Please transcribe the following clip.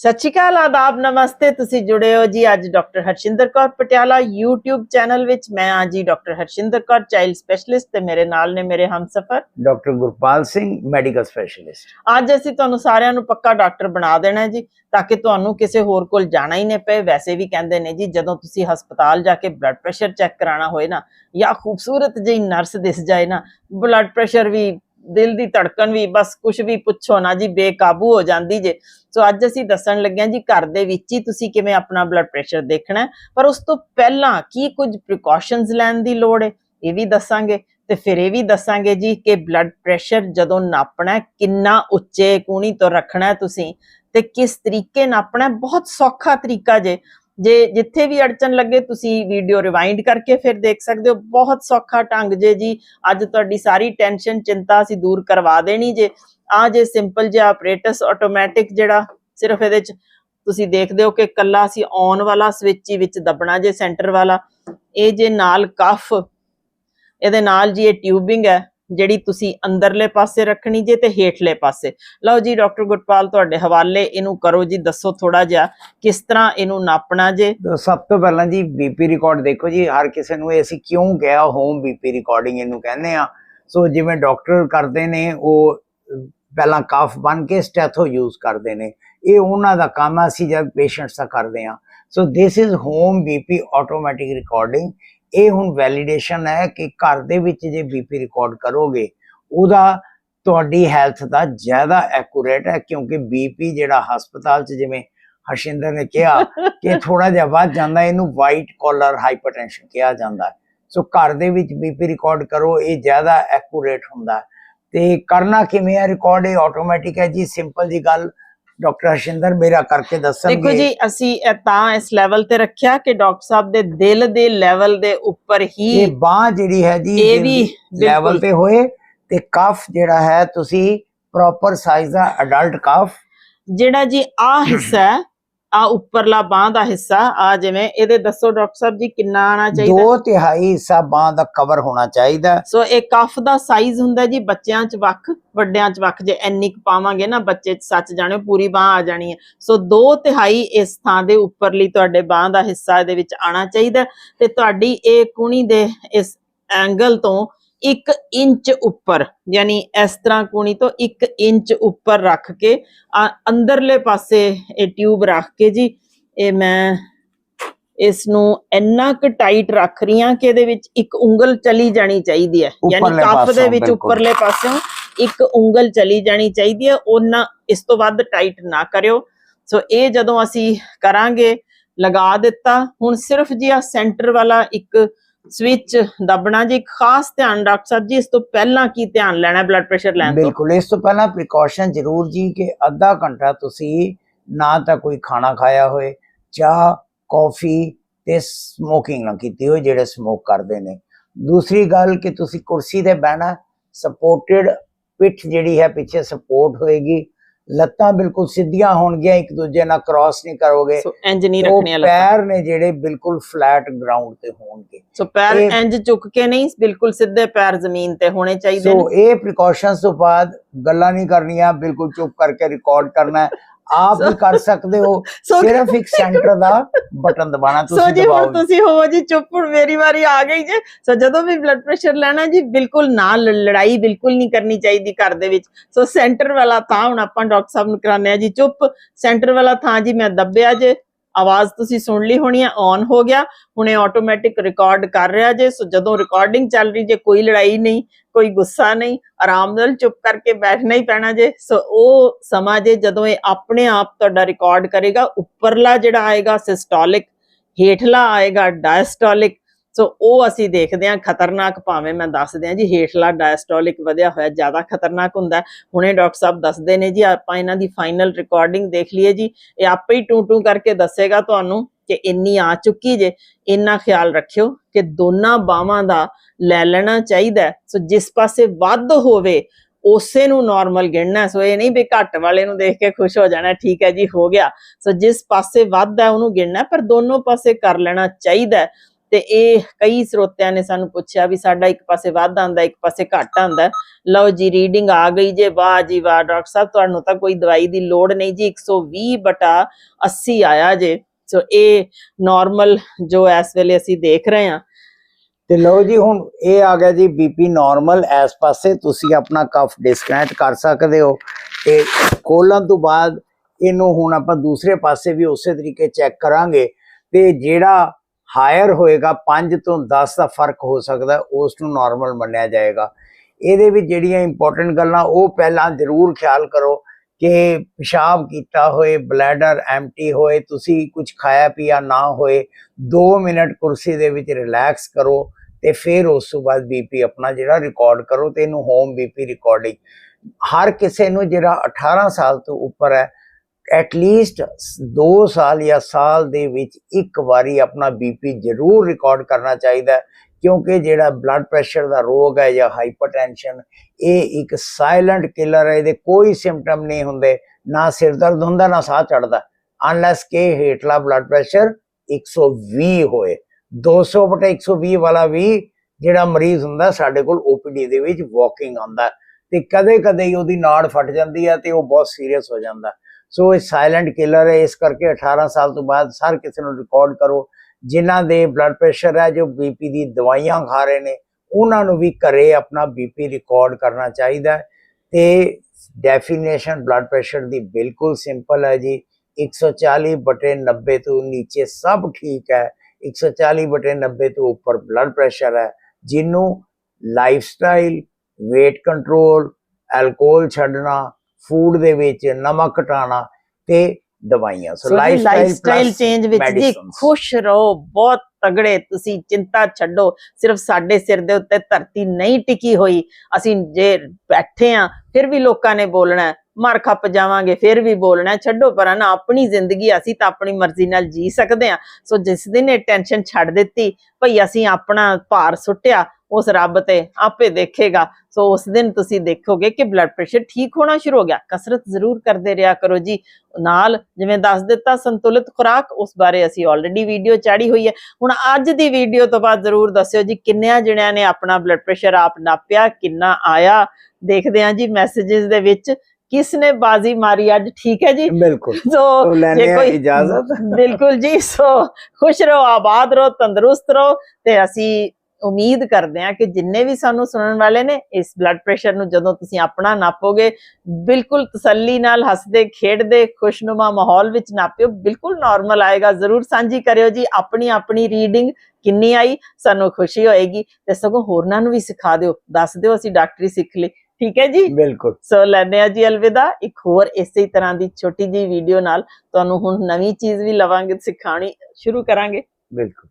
ਸਤਿ ਸ਼੍ਰੀ ਅਕਾਲ ਆਦਾਬ ਨਮਸਤੇ। ਤੁਸੀਂ ਜੁੜੇ ਹੋ ਜੀ ਅੱਜ doctor Harshinder Kaur Patiala YouTube channel ਵਿੱਚ। ਮੈਂ ਆ ਜੀ doctor Harshinder Kaur child specialist ਤੇ ਮੇਰੇ ਨਾਲ ਨੇ ਮੇਰੇ ਹਮਸਫਰ। Doctor Gurpal Singh medical specialist. ਅੱਜ ਅਸੀਂ ਤੁਹਾਨੂੰ ਸਾਰਿਆਂ ਨੂੰ ਪੱਕਾ ਡਾਕਟਰ ਬਣਾ ਦੇਣਾ ਜੀ ਤਾਂ ਕਿ ਤੁਹਾਨੂੰ ਕਿਸੇ ਹੋਰ ਕੋਲ ਜਾਣਾ ਹੀ ਨਹੀਂ ਪਏ। ਵੈਸੇ ਵੀ ਕਹਿੰਦੇ ਨੇ ਜੀ ਜਦੋਂ ਤੁਸੀਂ ਹਸਪਤਾਲ ਜਾ ਕੇ ਬਲੱਡ ਪ੍ਰੈਸ਼ਰ ਚੈੱਕ ਕਰਾਉਣਾ ਹੋਏ ਨਾ ਜਾਂ ਖੂਬਸੂਰਤ ਜਿਹੀ ਨਰਸ ਦਿਸ ਜਾਏ ਨਾ ਬਲੱਡ ਪ੍ਰੈਸ਼ਰ ਵੀ ਦਿਲ ਦੀ ਧੜਕਨ ਵੀ, ਬਸ ਕੁਝ ਵੀ ਪੁੱਛੋ ਨਾ ਜੀ, ਬੇਕਾਬੂ ਹੋ ਜਾਂਦੀ ਜੇ। ਸੋ ਅੱਜ ਅਸੀਂ ਦੱਸਣ ਲੱਗੇ ਹਾਂ ਜੀ, ਘਰ ਦੇ ਵਿੱਚ ਹੀ ਤੁਸੀਂ ਕਿਵੇਂ ਆਪਣਾ ਬਲੱਡ ਪ੍ਰੈਸ਼ਰ ਦੇਖਣਾ ਪਰ ਉਸ ਤੋਂ ਪਹਿਲਾਂ ਕੀ ਕੁਝ ਪ੍ਰੀਕਾਸ਼ਨਸ ਲੈਣ ਦੀ ਲੋੜ ਹੈ? ਇਹ ਵੀ ਦੱਸਾਂਗੇ। ਤੇ ਫਿਰ ਇਹ ਵੀ ਦੱਸਾਂਗੇ ਜੀ ਕਿ ਬਲੱਡ ਪ੍ਰੈਸ਼ਰ ਜਦੋਂ ਨਾਪਣਾ ਕਿੰਨਾ ਉੱਚੇ ਕੂਣੀ ਤੋਂ ਰੱਖਣਾ ਤੁਸੀਂ ਤੇ ਕਿਸ ਤਰੀਕੇ ਨਾਪਣਾ ਬਹੁਤ ਸੌਖਾ ਤਰੀਕਾ ਜੇ। ਜੇ ਜਿੱਥੇ ਵੀ ਅੜਚਨ ਲੱਗੇ ਤੁਸੀਂ ਵੀਡੀਓ ਰਿਵਾਈਂਡ ਕਰਕੇ ਫਿਰ ਦੇਖ ਸਕਦੇ ਹੋ। ਬਹੁਤ ਸੌਖਾ ਢੰਗ ਜੇ ਜੀ। ਅੱਜ ਤੁਹਾਡੀ ਸਾਰੀ ਟੈਨਸ਼ਨ ਚਿੰਤਾ ਅਸੀਂ ਦੂਰ ਕਰਵਾ ਦੇਣੀ ਜੇ। ਆ ਜੇ ਸਿੰਪਲ ਜਿਹਾ ਆਪਰੇਟਸ ਆਟੋਮੈਟਿਕ ਜਿਹੜਾ ਸਿਰਫ ਇਹਦੇ ਚ ਤੁਸੀਂ ਦੇਖਦੇ ਹੋ ਕਿ ਕੱਲਾ ਅਸੀਂ ਔਨ ਵਾਲਾ ਸਵਿਚ ਹੀ ਵਿੱਚ ਦਬਣਾ ਜੇ ਸੈਂਟਰ ਵਾਲਾ। ਇਹ ਜੇ ਨਾਲ ਕਫ ਇਹਦੇ ਨਾਲ ਜੀ ਇਹ ਟਿਊਬਿੰਗ ਹੈ। ਜਿਹੜੀ ਤੁਸੀਂ ਅੰਦਰਲੇ ਪਾਸੇ ਰੱਖਣੀ ਜੇ ਤੇ ਹੇਠਲੇ ਪਾਸੇ। ਲਓ ਜੀ, ਡਾਕਟਰ ਗੁਰਪਾਲ ਤੁਹਾਡੇ ਹਵਾਲੇ, ਇਹਨੂੰ ਕਰੋ ਜੀ, ਦੱਸੋ ਥੋੜਾ ਜਿਹਾ ਕਿਸ ਤਰ੍ਹਾਂ ਇਹਨੂੰ ਨਾਪਣਾ ਜੇ। ਸਭ ਤੋਂ ਪਹਿਲਾਂ ਜੀ ਬੀਪੀ ਰਿਕਾਰਡ ਦੇਖੋ ਜੀ, ਹਰ ਕਿਸੇ ਨੂੰ ਇਹ ਅਸੀਂ ਕਿਉਂ ਗਿਆ ਹੋਮ ਬੀਪੀ ਰਿਕਾਰਡਿੰਗ ਇਹਨੂੰ ਕਹਿੰਦੇ ਆ ਸੋ ਜਿਵੇਂ ਡਾਕਟਰ ਕਰਦੇ ਨੇ, ਉਹ ਪਹਿਲਾਂ ਕਫ ਬਨ ਕੇ ਸਟੈਥੋ ਯੂਜ਼ ਕਰਦੇ ਨੇ। ਇਹ ਉਹਨਾਂ ਦਾ ਕੰਮ ਆ, ਅਸੀਂ ਜਦ ਪੇਸ਼ੈਂਟਸ ਦਾ ਕਰਦੇ ਆ so this is home BP automatic recording ਇਹ ਹੁਣ ਵੈਲੀਡੇਸ਼ਨ ਹੈ ਕਿ ਘਰ ਦੇ ਵਿੱਚ ਜੇ ਬੀਪੀ ਰਿਕਾਰਡ ਕਰੋਗੇ ਉਹਦਾ ਤੁਹਾਡੀ ਹੈਲਥ ਦਾ ਜ਼ਿਆਦਾ ਐਕੂਰੇਟ ਹੈ ਕਿਉਂਕਿ ਬੀਪੀ ਜਿਹੜਾ ਹਸਪਤਾਲ 'ਚ ਜਿਵੇਂ ਹਰਸ਼ਿੰਦਰ ਨੇ ਕਿਹਾ ਕਿ ਥੋੜਾ ਜਿਹਾ ਵੱਧ ਜਾਂਦਾ ਇਹਨੂੰ ਵਾਈਟ ਕਾਲਰ ਹਾਈਪਰਟੈਂਸ਼ਨ ਕਿਹਾ ਜਾਂਦਾ। ਸੋ ਘਰ ਦੇ ਵਿੱਚ ਬੀਪੀ ਰਿਕਾਰਡ ਕਰੋ ਇਹ ਜ਼ਿਆਦਾ ਐਕੂਰੇਟ ਹੁੰਦਾ। ਤੇ ਕਰਨਾ ਕਿਵੇਂ ਹੈ? ਰਿਕਾਰਡ ਇਹ ਆਟੋਮੈਟਿਕ ਹੈ ਜੀ ਸਿੰਪਲ ਜੀ ਗੱਲ ਡਾਕਟਰ ਹਰਸ਼ਿੰਦਰ ਮੇਰਾ ਕਰਕੇ ਦੱਸਣਗੇ। ਦੇਖੋ ਜੀ ਅਸੀਂ ਤਾਂ ਇਸ ਲੈਵਲ ਤੇ ਰੱਖਿਆ ਕਿ ਡਾਕਟਰ ਸਾਹਿਬ ਦੇ ਦਿਲ ਦੇ ਲੈਵਲ ਦੇ ਉੱਪਰ ਹੀ ਇਹ ਬਾਹ ਜਿਹੜੀ ਹੈ ਜੀ ਇਹ ਵੀ ਲੈਵਲ ਤੇ ਹੋਏ ਤੇ ਕਫ ਜਿਹੜਾ ਹੈ ਤੁਸੀਂ ਪ੍ਰੋਪਰ ਸਾਈਜ਼ ਦਾ ਅਡਲਟ ਕਫ ਜਿਹੜਾ ਜੀ ਆ ਹਿੱਸਾ ਆ ਉੱਪਰਲਾ ਬਾਹ ਦਾ ਹਿੱਸਾ ਆ ਜਿਵੇਂ ਇਹਦੇ ਦੱਸੋ ਡਾਕਟਰ ਸਾਹਿਬ ਜੀ ਕਿੰਨਾ ਆਣਾ ਚਾਹੀਦਾ? ਦੋ ਤਿਹਾਈ ਹਿੱਸਾ ਬਾਹ ਦਾ ਕਵਰ ਹੋਣਾ ਚਾਹੀਦਾ। ਸੋ ਇਹ ਕਫ ਦਾ ਸਾਈਜ਼ ਹੁੰਦਾ ਜੀ ਬੱਚਿਆਂ 'ਚ ਵੱਖ ਵੱਡਿਆਂ 'ਚ ਵੱਖ ਜੇ ਇੰਨੀ ਕੁ ਪਾਵਾਂਗੇ ਨਾ ਬੱਚੇ 'ਚ ਸੱਚ ਜਾਣੇ ਪੂਰੀ ਬਾਹ ਆ ਜਾਣੀ ਹੈ। ਸੋ ਦੋ ਤਿਹਾਈ ਇਸ ਥਾਂ ਦੇ ਉੱਪਰਲੀ ਤੁਹਾਡੇ ਬਾਹ ਦਾ ਹਿੱਸਾ ਇਹਦੇ ਵਿੱਚ ਆਣਾ ਚਾਹੀਦਾ। ਤੇ ਤੁਹਾਡੀ ਇਹ ਕੂਣੀ ਦੇ ਇਸ ਐਂਗਲ ਤੋਂ 1 ਇੰਚ ਉੱਪਰ ਯਾਨੀ ਇਸ ਤਰ੍ਹਾਂ ਕੂਣੀ ਤੋਂ 1 ਇੰਚ ਉੱਪਰ ਰੱਖ ਕੇ ਆ ਅੰਦਰਲੇ ਪਾਸੇ ਇਹ ਟਿਊਬ ਰੱਖ ਕੇ ਜੀ ਇਹ ਮੈਂ ਇਸ ਨੂੰ ਇੰਨਾ ਕੁ ਟਾਈਟ ਰੱਖ ਰਹੀ ਹਾਂ ਕਿ ਇਹਦੇ ਵਿੱਚ ਇੱਕ ਉਂਗਲ ਚਲੀ ਜਾਣੀ ਚਾਹੀਦੀ ਹੈ। ਯਾਨੀ ਕੱਪ ਦੇ ਵਿੱਚ। ਉੱਪਰਲੇ ਪਾਸਿਓਂ ਇੱਕ ਉਂਗਲ ਚਲੀ ਜਾਣੀ ਚਾਹੀਦੀ ਹੈ ਉਹਨਾਂ ਇਸ ਤੋਂ ਵੱਧ ਟਾਈਟ ਨਾ ਕਰਿਓ। ਸੋ ਇਹ ਜਦੋਂ ਅਸੀਂ ਕਰਾਂਗੇ ਲਗਾ ਦਿੱਤਾ। ਹੁਣ ਸਿਰਫ ਜੀ ਆ ਸੈਂਟਰ ਵਾਲਾ ਇੱਕ ਸਵਿਚ ਦਬਣਾ ਜੀ ਖਾਸ ਧਿਆਨ ਡਾਕਟਰ ਸਾਹਿਬ ਜੀ, ਇਸ ਤੋਂ ਪਹਿਲਾਂ ਕੀ ਧਿਆਨ ਲੈਣਾ ਬਲੱਡ ਪ੍ਰੈਸ਼ਰ ਲੈਣ ਤੋਂ? ਬਿਲਕੁਲ, ਇਸ ਤੋਂ ਪਹਿਲਾਂ ਪ੍ਰੀਕਾਸ਼ਨ ਜ਼ਰੂਰ ਜੀ ਕਿ ਅੱਧਾ ਘੰਟਾ ਤੁਸੀਂ ਨਾ ਤਾਂ ਕੋਈ ਖਾਣਾ ਖਾਇਆ ਹੋਏ, ਚਾਹ ਕੌਫੀ ਤੇ ਸਮੋਕਿੰਗ ਨਾ ਕੀਤੀ ਹੋਏ ਜਿਹੜੇ ਸਮੋਕ ਕਰਦੇ ਨੇ। ਦੂਸਰੀ ਗੱਲ ਕਿ ਤੁਸੀਂ ਕੁਰਸੀ ਤੇ ਬਹਿਣਾ ਸਪੋਰਟਡ ਪਿੱਠ ਜਿਹੜੀ ਹੈ ਪਿੱਛੇ ਸਪੋਰਟ ਹੋਏਗੀ ਲੱਤਾਂ ਬਿਲਕੁਲ ਸਿੱਧੀਆਂ ਹੋਣਗੀਆਂ ਇੱਕ ਦੂਜੇ ਨਾਲ ਕ੍ਰਾਸ ਨਹੀਂ ਕਰੋਗੇ। ਸੋ ਇੰਜ ਨਹੀਂ ਰੱਖਣੀਆਂ ਲੱਤਾਂ। ਪੈਰ ਨੇ ਜਿਹੜੇ ਬਿਲਕੁਲ ਫਲੈਟ ਗਰਾਊਂਡ ਤੇ ਹੋਣਗੇ। ਸੋ ਪੈਰ ਇੰਜ ਝੁਕ ਕੇ ਨਹੀਂ ਬਿਲਕੁਲ ਸਿੱਧੇ ਪੈਰ ਜ਼ਮੀਨ ਤੇ ਹੋਣੇ ਚਾਹੀਦੇ ਸੋ ਇਹ ਪ੍ਰੀਕਾਸ਼ਨਸ ਤੋਂ ਬਾਅਦ ਗੱਲਾਂ ਨਹੀਂ ਕਰਨੀਆਂ ਬਿਲਕੁਲ ਚੁੱਪ ਕਰਕੇ ਰਿਕਾਰਡ ਕਰਨਾ ਹੈ। ਆਪ ਵੀ ਕਰ ਸਕਦੇ ਹੋ। ਸੋ- ਸਿਰਫ ਇੱਕ ਸੈਂਟਰ ਦਾ ਬਟਨ ਦਬਾਣਾ ਸੋ ਤੁਸੀਂ ਜੀ ਹੁਣ ਦਬਾਓ। ਤੁਸੀਂ ਹੋਵੋ ਜੀ ਚੁੱਪ ਹੁਣ ਮੇਰੀ ਵਾਰੀ ਆ ਗਈ ਜੇ। ਸੋ ਜਦੋਂ ਵੀ ਬਲੱਡ ਪ੍ਰੈਸ਼ਰ ਲੈਣਾ ਜੀ ਬਿਲਕੁਲ ਨਾ ਲੜਾਈ ਬਿਲਕੁਲ ਨਹੀਂ ਕਰਨੀ ਚਾਹੀਦੀ ਘਰ ਦੇ ਵਿੱਚ। ਸੋ ਸੈਂਟਰ ਵਾਲਾ ਥਾਂ ਹੁਣ ਆਪਾਂ ਡਾਕਟਰ ਸਾਹਿਬ ਨੂੰ ਕਰਾਉਂਦੇ ਆ ਜੀ ਚੁੱਪ। ਸੈਂਟਰ ਵਾਲਾ ਥਾਂ ਜੀ ਮੈਂ ਦੱਬਿਆ ਜੇ। ਆਵਾਜ਼ ਤੁਸੀਂ ਸੁਣ ਲਈ ਹੋਣੀ ਹੈ ਔਨ ਹੋ ਗਿਆ, ਹੁਣ ਇਹ ਆਟੋਮੈਟਿਕ ਰਿਕਾਰਡ ਕਰ ਰਿਹਾ ਜੇ, ਸੋ ਜਦੋਂ ਰਿਕਾਰਡਿੰਗ ਚੱਲ ਰਹੀ ਜੇ, ਕੋਈ ਲੜਾਈ ਨਹੀਂ, ਕੋਈ ਗੁੱਸਾ ਨਹੀਂ, ਆਰਾਮ ਨਾਲ ਚੁੱਪ ਕਰਕੇ ਬੈਠਣਾ ਹੀ ਪੈਣਾ ਜੇ, ਸੋ ਉਹ ਸਮਾਂ ਜੇ ਜਦੋਂ ਇਹ ਆਪਣੇ ਆਪ ਤੁਹਾਡਾ ਰਿਕਾਰਡ ਕਰੇਗਾ, ਉੱਪਰਲਾ ਜਿਹੜਾ ਆਏਗਾ ਸਿਸਟੋਲਿਕ ਹੇਠਲਾ ਆਏਗਾ ਡਾਇਸਟੋਲਿਕ ਸੋ ਉਹ ਅਸੀਂ ਦੇਖਦੇ ਹਾਂ ਖਤਰਨਾਕ ਭਾਵੇਂ ਮੈਂ ਦੱਸਦੇ ਹਾਂ ਜੀ, ਹੇਠਲਾ ਡਾਇਸਟੋਲਿਕ ਵਧਿਆ ਹੋਇਆ, ਜ਼ਿਆਦਾ ਖਤਰਨਾਕ ਹੁੰਦਾ ਹੁਣੇ ਡਾਕਟਰ ਸਾਹਿਬ ਦੱਸਦੇ ਨੇ ਜੀ, ਆਪਾਂ ਇਹਨਾਂ ਦੀ ਫਾਈਨਲ ਰਿਕਾਰਡਿੰਗ ਦੇਖ ਲਈਏ ਜੀ। ਇਹ ਆਪੇ ਹੀ ਟੂ ਟੂ ਕਰਕੇ ਦੱਸੇਗਾ ਤੁਹਾਨੂੰ ਕਿ ਇੰਨੀ ਆ ਚੁੱਕੀ ਜੇ। ਇੰਨਾ ਖਿਆਲ ਰੱਖਿਓ ਕਿ ਦੋਨਾਂ ਬਾਹਾਂ ਦਾ ਲੈ ਲੈਣਾ ਚਾਹੀਦਾ ਸੋ ਜਿਸ ਪਾਸੇ ਵੱਧ ਹੋਵੇ, ਉਸੇ ਨੂੰ ਨਾਰਮਲ ਗਿਣਨਾ ਸੋ ਇਹ ਨਹੀਂ ਵੀ ਘੱਟ ਵਾਲੇ ਨੂੰ ਦੇਖ ਕੇ ਖੁਸ਼ ਹੋ ਜਾਣਾ, ਠੀਕ ਹੈ ਜੀ, ਹੋ ਗਿਆ। ਸੋ ਜਿਸ ਪਾਸੇ ਵੱਧ ਹੈ, ਉਹਨੂੰ ਗਿਣਨਾ ਪਰ ਦੋਨੋਂ ਪਾਸੇ ਕਰ ਲੈਣਾ ਚਾਹੀਦਾ ਤੇ ਇਹ ਕਈ ਸਰੋਤਿਆਂ ਨੇ ਸਾਨੂੰ ਪੁੱਛਿਆ ਵੀ ਸਾਡਾ ਇੱਕ ਪਾਸੇ ਵੱਧ ਆਂਦਾ ਇੱਕ ਪਾਸੇ ਘੱਟ ਆਂਦਾ ਲਓ ਜੀ ਰੀਡਿੰਗ ਆ ਗਈ ਜੇ, ਵਾਹ ਜੀ ਵਾਹ, ਡਾਕਟਰ ਸਾਹਿਬ, ਤੁਹਾਨੂੰ ਤਾਂ ਕੋਈ ਦਵਾਈ ਦੀ ਲੋੜ ਨਹੀਂ ਜੀ 120 ਬਟਾ 80 ਆਇਆ ਜੇ। ਸੋ ਇਹ ਨਾਰਮਲ ਜੋ ਇਸ ਵੇਲੇ ਅਸੀਂ ਦੇਖ ਰਹੇ ਹਾਂ। ਤੇ ਲਓ ਜੀ, ਹੁਣ ਇਹ ਆ ਗਿਆ ਜੀ, ਬੀਪੀ ਨਾਰਮਲ ਇਸ ਪਾਸੇ ਤੁਸੀਂ ਆਪਣਾ ਕਫ ਡਿਸਕਨੈਕਟ ਕਰ ਸਕਦੇ ਹੋ। ਤੇ ਖੋਲਣ ਤੋਂ ਬਾਅਦ ਇਹਨੂੰ ਹੁਣ ਆਪਾਂ ਦੂਸਰੇ ਪਾਸੇ ਵੀ ਉਸੇ ਤਰੀਕੇ ਚੈੱਕ ਕਰਾਂਗੇ। ਤੇ ਜਿਹੜਾ ਹਾਇਰ ਹੋਏਗਾ 5 ਤੋਂ 10 ਦਾ ਫ਼ਰਕ ਹੋ ਸਕਦਾ, ਉਸ ਨੂੰ ਨਾਰਮਲ ਮੰਨਿਆ ਜਾਏਗਾ। ਇਹਦੇ ਵਿੱਚ ਜਿਹੜੀਆਂ ਇੰਪੋਰਟੈਂਟ ਗੱਲਾਂ, ਉਹ ਪਹਿਲਾਂ ਜ਼ਰੂਰ ਖਿਆਲ ਕਰੋ ਕਿ ਪਿਸ਼ਾਬ ਕੀਤਾ ਹੋਏ ਬਲੈਡਰ ਐਮਟੀ ਹੋਏ, ਤੁਸੀਂ ਕੁਝ ਖਾਇਆ ਪੀਆ ਨਾ ਹੋਏ 2 ਮਿੰਟ ਕੁਰਸੀ ਦੇ ਵਿੱਚ ਰਿਲੈਕਸ ਕਰੋ ਤੇ ਫਿਰ ਉਸ ਤੋਂ ਬਾਅਦ ਬੀਪੀ ਆਪਣਾ ਜਿਹੜਾ ਰਿਕਾਰਡ ਕਰੋ ਤੇ ਇਹਨੂੰ ਹੋਮ ਬੀਪੀ ਰਿਕਾਰਡਿੰਗ ਹਰ ਕਿਸੇ ਨੂੰ ਜਿਹੜਾ 18 ਸਾਲ ਤੋਂ ਉੱਪਰ ਹੈ ਐਟਲੀਸਟ 2 ਸਾਲ ਜਾਂ ਸਾਲ ਦੇ ਵਿੱਚ ਇੱਕ ਵਾਰੀ ਆਪਣਾ ਬੀਪੀ ਜ਼ਰੂਰ ਰਿਕਾਰਡ ਕਰਨਾ ਚਾਹੀਦਾ ਕਿਉਂਕਿ ਜਿਹੜਾ ਬਲੱਡ ਪ੍ਰੈਸ਼ਰ ਦਾ ਰੋਗ ਹੈ ਜਾਂ ਹਾਈਪਰਟੈਂਸ਼ਨ ਇਹ ਇੱਕ ਸਾਇਲੈਂਟ ਕਿਲਰ ਹੈ, ਇਹਦੇ ਕੋਈ ਸਿੰਪਟਮ ਨਹੀਂ ਹੁੰਦੇ, ਨਾ ਸਿਰ ਦਰਦ ਹੁੰਦਾ, ਨਾ ਸਾਹ ਚੜਦਾ ਅਨਲੈਸ ਕਿ ਹੇਠਲਾ ਬਲੱਡ ਪ੍ਰੈਸ਼ਰ 120 ਹੋਏ। 200 ਬਟਾ 120 ਵਾਲਾ ਵੀ ਜਿਹੜਾ ਮਰੀਜ਼ ਹੁੰਦਾ, ਸਾਡੇ ਕੋਲ OPD ਦੇ ਵਿੱਚ ਵਾਕਿੰਗ ਆਉਂਦਾ ਤੇ ਕਦੇ ਕਦੇ ਹੀ ਉਹਦੀ ਨਾੜ ਫਟ ਜਾਂਦੀ ਹੈ ਤੇ ਉਹ ਬਹੁਤ ਸੀਰੀਅਸ ਹੋ ਜਾਂਦਾ ਸੋ ਇਹ ਸਾਇਲੈਂਟ ਕਿਲਰ ਹੈ। ਇਸ ਕਰਕੇ 18 ਸਾਲ ਤੋਂ ਬਾਅਦ ਹਰ ਕਿਸੇ ਨੂੰ ਰਿਕਾਰਡ ਕਰੋ। ਜਿਨ੍ਹਾਂ ਦੇ ਬਲੱਡ ਪ੍ਰੈਸ਼ਰ ਹੈ, ਜੋ ਬੀਪੀ ਦੀ ਦਵਾਈਆਂ ਖਾ ਰਹੇ ਨੇ, ਉਹਨਾਂ ਨੂੰ ਵੀ ਘਰੇ ਆਪਣਾ ਬੀਪੀ ਰਿਕਾਰਡ ਕਰਨਾ ਚਾਹੀਦਾ ਹੈ। ਤੇ ਡੈਫੀਨੇਸ਼ਨ ਬਲੱਡ ਪ੍ਰੈਸ਼ਰ ਦੀ ਬਿਲਕੁਲ ਸਿੰਪਲ ਹੈ ਜੀ। 140 ਬਟੇ 90 ਤੋਂ ਨੀਚੇ ਸਭ ਠੀਕ ਹੈ। 140 ਬਟੇ 90 ਤੋਂ ਉੱਪਰ ਬਲੱਡ ਪ੍ਰੈਸ਼ਰ ਹੈ। ਜਿਹਨੂੰ life style weight control alcohol ਛੱਡਣਾ ਫੂਡ ਦੇ ਵਿੱਚ ਨਮਕ ਘਟਾਣਾ ਤੇ ਦਵਾਈਆਂ। ਸੋ ਲਾਈਫ ਸਟਾਈਲ ਚੇਂਜ ਵਿੱਚ ਜੀ ਖੁਸ਼ ਰਹੋ ਬਹੁਤ ਤਗੜੇ ਤੁਸੀਂ ਚਿੰਤਾ ਛੱਡੋ। ਸਿਰਫ ਸਾਡੇ ਸਿਰ ਦੇ ਉੱਤੇ ਧਰਤੀ ਨਹੀਂ ਟਿਕੀ ਹੋਈ। ਅਸੀਂ ਜੇ ਬੈਠੇ ਆ ਫਿਰ ਵੀ ਲੋਕਾਂ ਨੇ ਬੋਲਣਾ ਮਰ ਖੱਪ ਜਾਵਾਂਗੇ ਫਿਰ ਵੀ ਬੋਲਣਾ ਛੱਡੋ ਪਰਾਂ ਨਾ ਆਪਣੀ ਜ਼ਿੰਦਗੀ ਅਸੀਂ ਤਾਂ ਆਪਣੀ ਮਰਜ਼ੀ ਨਾਲ ਜੀ ਸਕਦੇ ਆ। ਸੋ ਜਿਸ ਦਿਨ ਇਹ ਟੈਨਸ਼ਨ ਛੱਡ ਦਿੱਤੀ ਭਈ ਅਸੀਂ ਆਪਣਾ ਭਾਰ ਸੁੱਟਿਆ ਉਸ ਰੱਬ ਤੇ ਆਪੇ ਦੇਖੇਗਾ। ਸੋ ਉਸ ਦਿਨ ਤੁਸੀਂ ਦੇਖੋਗੇ ਕਿ ਬਲੱਡ ਪ੍ਰੈਸ਼ਰ ਠੀਕ ਹੋਣਾ ਸ਼ੁਰੂ ਹੋ ਗਿਆ। ਕਸਰਤ ਜ਼ਰੂਰ ਕਰਦੇ ਰਿਹਾ ਕਰੋ ਜੀ। ਨਾਲ ਜਿਵੇਂ ਦੱਸ ਦਿੱਤਾ ਸੰਤੁਲਿਤ ਖੁਰਾਕ ਉਸ ਬਾਰੇ ਅਸੀਂ ਆਲਰੇਡੀ ਵੀਡੀਓ ਚਾੜੀ ਹੋਈ ਹੈ। ਹੁਣ ਅੱਜ ਦੀ ਵੀਡੀਓ ਤੋਂ ਬਾਅਦ ਜ਼ਰੂਰ ਦੱਸਿਓ ਜੀ ਕਿੰਨਿਆਂ ਜਣਿਆਂ ਨੇ ਆਪਣਾ ਬਲੱਡ ਪ੍ਰੈਸ਼ਰ ਆਪ ਨਾਪਿਆ ਕਿੰਨਾ ਆਇਆ? ਦੇਖਦੇ ਹਾਂ ਜੀ ਮੈਸੇजेस ਦੇ ਵਿੱਚ ਕਿਸ ਨੇ ਬਾਜ਼ੀ ਮਾਰੀ ਅੱਜ ਠੀਕ ਹੈ ਜੀ? ਬਿਲਕੁਲ। ਸੋ ਲੈਣੇ ਆ ਇਜਾਜ਼ਤ। ਬਿਲਕੁਲ ਜੀ ਸੋ ਖੁਸ਼ ਰਹੋ ਆਬਾਦ ਰਹੋ ਤੰਦਰੁਸਤ ਰਹੋ ਤੇ ਅਸੀਂ ਉਮੀਦ ਕਰਦੇ ਹਾਂ ਕਿ ਜਿੰਨੇ ਵੀ ਸਾਨੂੰ ਸੁਣਨ ਵਾਲੇ ਨੇ ਇਸ ਬਲੱਡ ਪ੍ਰੈਸ਼ਰ ਨੂੰ ਜਦੋਂ ਤੁਸੀਂ ਆਪਣਾ ਨਾਪੋਗੇ ਬਿਲਕੁਲ ਤਸੱਲੀ ਨਾਲ ਹੱਸਦੇ ਖੇਡਦੇ ਖੁਸ਼ਨੁਮਾ ਮਾਹੌਲ ਵਿੱਚ ਨਾਪਿਓ ਬਿਲਕੁਲ ਨਾਰਮਲ ਆਏਗਾ ਜ਼ਰੂਰ ਸਾਂਝੀ ਕਰਿਓ ਜੀ ਆਪਣੀ ਆਪਣੀ ਰੀਡਿੰਗ ਕਿੰਨੀ ਆਈ ਸਾਨੂੰ ਖੁਸ਼ੀ ਹੋਏਗੀ ਤੇ ਸਗੋਂ ਹੋਰਨਾਂ ਨੂੰ ਵੀ ਸਿਖਾ ਦਿਓ ਦੱਸ ਦਿਓ ਅਸੀਂ ਡਾਕਟਰੀ ਸਿੱਖ ਲਈ ਠੀਕ ਹੈ ਜੀ? ਬਿਲਕੁਲ। ਸੋ ਲੈਂਦੇ ਆ ਜੀ ਅਲਵਿਦਾ ਇੱਕ ਹੋਰ ਇਸੇ ਹੀ ਤਰ੍ਹਾਂ ਦੀ ਛੋਟੀ ਜੀ ਵੀਡੀਓ ਨਾਲ ਤੁਹਾਨੂੰ ਹੁਣ ਨਵੀਂ ਚੀਜ਼ ਵੀ ਲਵਾਂਗੇ ਸਿਖਾਣੀ ਸ਼ੁਰੂ ਕਰਾਂਗੇ। ਬਿਲਕੁਲ।